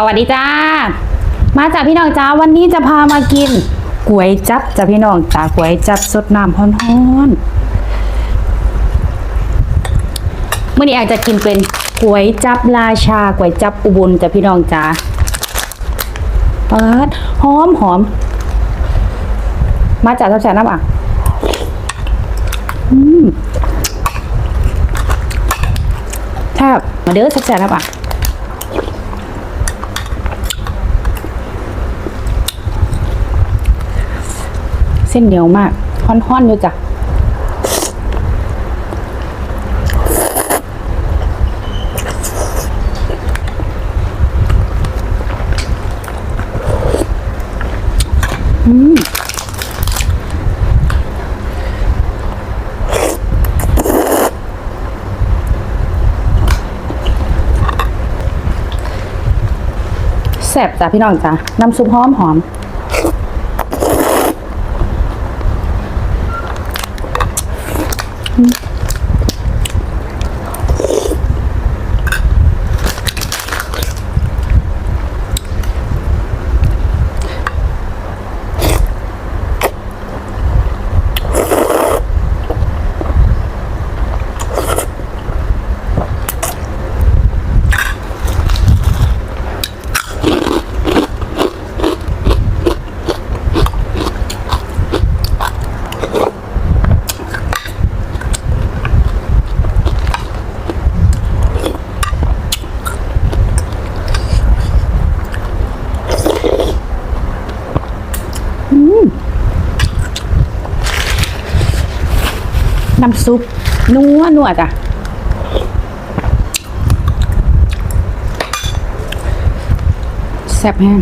สวัสดีจ้า มาจากพี่น้องจ้าวันนี้จะพามากินก๋วยจับจ้าพี่น้องจ้าก๋วยจับสดน้ำฮ้อนๆเมื่อนี้อาจจะกินเป็นก๋วยจับราชาก๋วยจับอุบลจ้าพี่น้องจ้าเปิดหอมหอม มาจากทับแสนน้ำอะอืมแทบมาเด้อทับแสนน้ำอะ ส้นเหนียวมากห่อนๆอยู่จ้ะอืมแซ่บจ้ะพี่น้องจ้ะน้ำซุปหอมหอม Mm -hmm. น้ำซุปนัวนัวจ้ะแซ่บแห้ง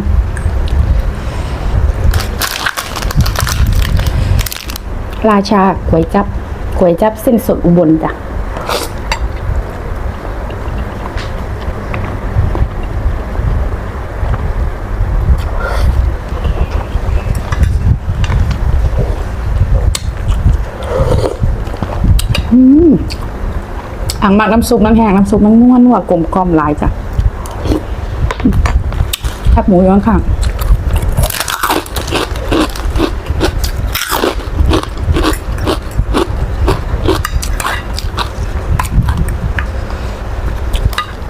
ราชาก๋วยจับก๋วยจับเส้นสดอุบลจ้ะ อ่างหมักน้ำซุปน้ำแห้งน้ำซุปมันนัวนัวกลมกล่อมหลายจ้ะแคบหมูยู่ข้าง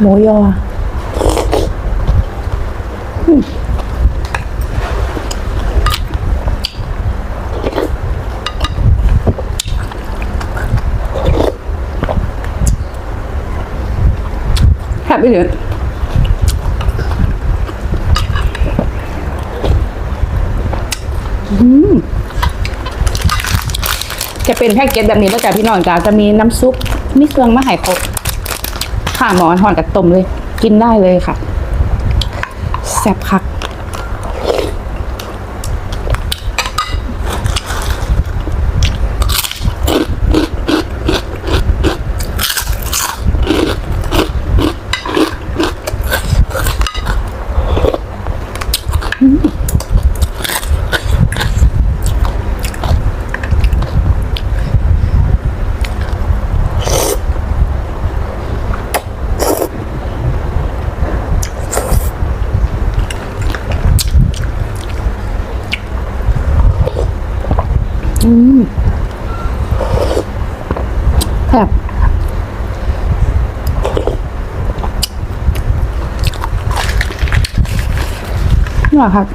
หมูยอ อืม บไปเลยอืมจะเป็นแพ็กเกจแบบนี้แล้วจ้ะพี่น้องจ้ะจะมีน้ำซุปมีเครื่องมะไห่ครบข่าหมอนหอนกับต้มเลย กินได้เลยค่ะ แซ่บคัก อืมแซ่บนี่เหรอครับ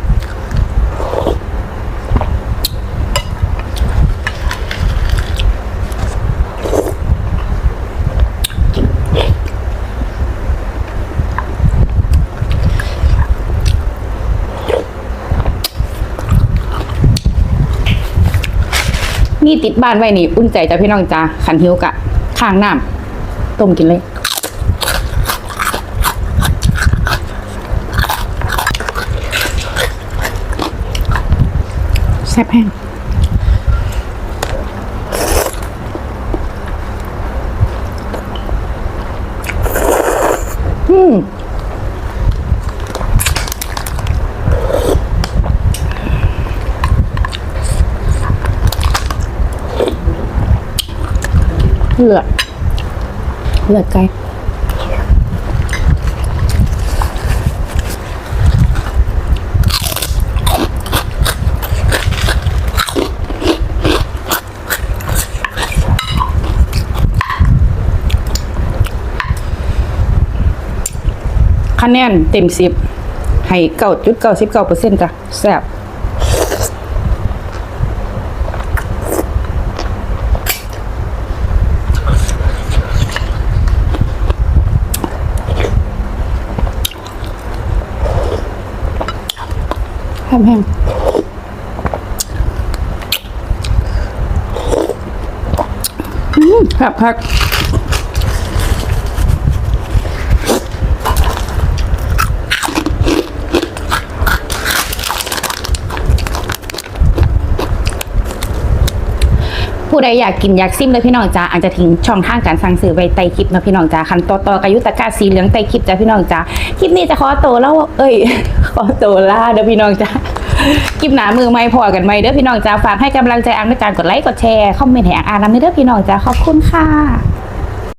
นี่ติดบ้านไว้นี่ อุ่นใจจ้ะพี่น้องจ้าขันหิวกะ ข้างน้ำต้มกินเลยแซ่บแห้งอืม เลือดเลือดไก่คะแนนเต็มสิบให้เก้าจุดเก้าสิบเก้าเปอร์เซ็นต์จ้ะแซ่บ แห้งอืมครับครับผู้ใดอยากกินอยากซิมเลยพี่น้องจ้าอาจจะทิ้งช่องทางการสั่งซื้อไว้ใต้คลิปนะพี่น้องจ้าคันต่อต่อกายุตะกร้าสีเหลืองใต้คลิปจ้าพี่น้องจ้าคลิปนี้จะขอโตแล้วเอ้ย ขอโตวล่าเด้อพี่น้องจ้ากิบหนามือไม่พอกันไหมเด้อพี่น้องจ้าฝากให้กำลังใจอังด้วยการกดไลค์กดแชร์คอมเมนต์ให้อังอ่านนำเด้อพี่น้องจ้าขอบคุณค่ะ